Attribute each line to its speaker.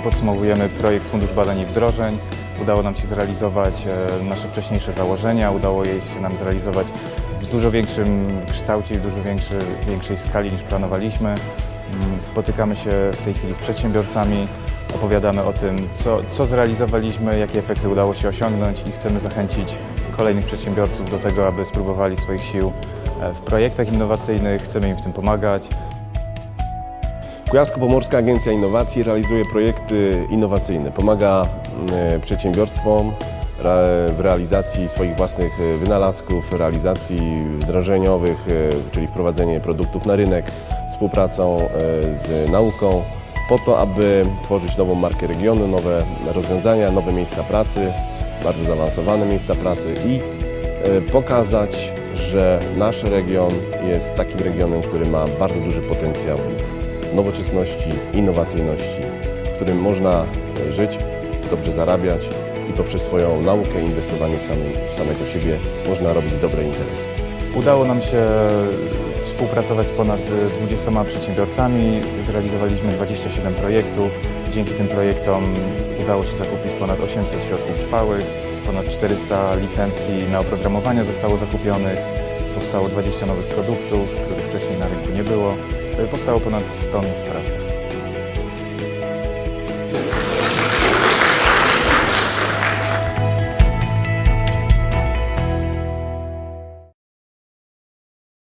Speaker 1: promowujemy projekt Fundusz Badań i Wdrożeń. Udało nam się zrealizować e, nasze wcześniejsze założenia, udało je się nam zrealizować w dużo większym kształcie i w dużo większy, większej skali niż planowaliśmy. Mm, Spotykamy się w tej chwili z przedsiębiorcami, opowiadamy o tym, co, co zrealizowaliśmy, jakie efekty udało się osiągnąć i chcemy zachęcić kolejnych przedsiębiorców do tego, aby spróbowali swoich sił e, w projektach innowacyjnych, chcemy im w tym pomagać.
Speaker 2: Kujawsko-Pomorska Agencja Innowacji realizuje projekty innowacyjne. Pomaga mm, przedsiębiorstwom ra- w realizacji swoich własnych e, wynalazków, realizacji wdrożeniowych, e, czyli wprowadzenie produktów na rynek, współpracą e, z nauką, po to, aby tworzyć nową markę regionu, nowe rozwiązania, nowe miejsca pracy, bardzo zaawansowane miejsca pracy i e, pokazać, że nasz region jest takim regionem, który ma bardzo duży potencjał nowoczesności, innowacyjności, w którym można e, żyć, dobrze zarabiać i poprzez swoją naukę i inwestowanie w, samym, w samego siebie można robić dobre interesy.
Speaker 1: Udało nam się współpracować z ponad 20 przedsiębiorcami. Zrealizowaliśmy 27 projektów. Dzięki tym projektom udało się zakupić ponad 800 środków trwałych, ponad 400 licencji na oprogramowanie zostało zakupionych. Powstało 20 nowych produktów, których wcześniej na rynku nie było. Powstało ponad 100 miejsc pracy.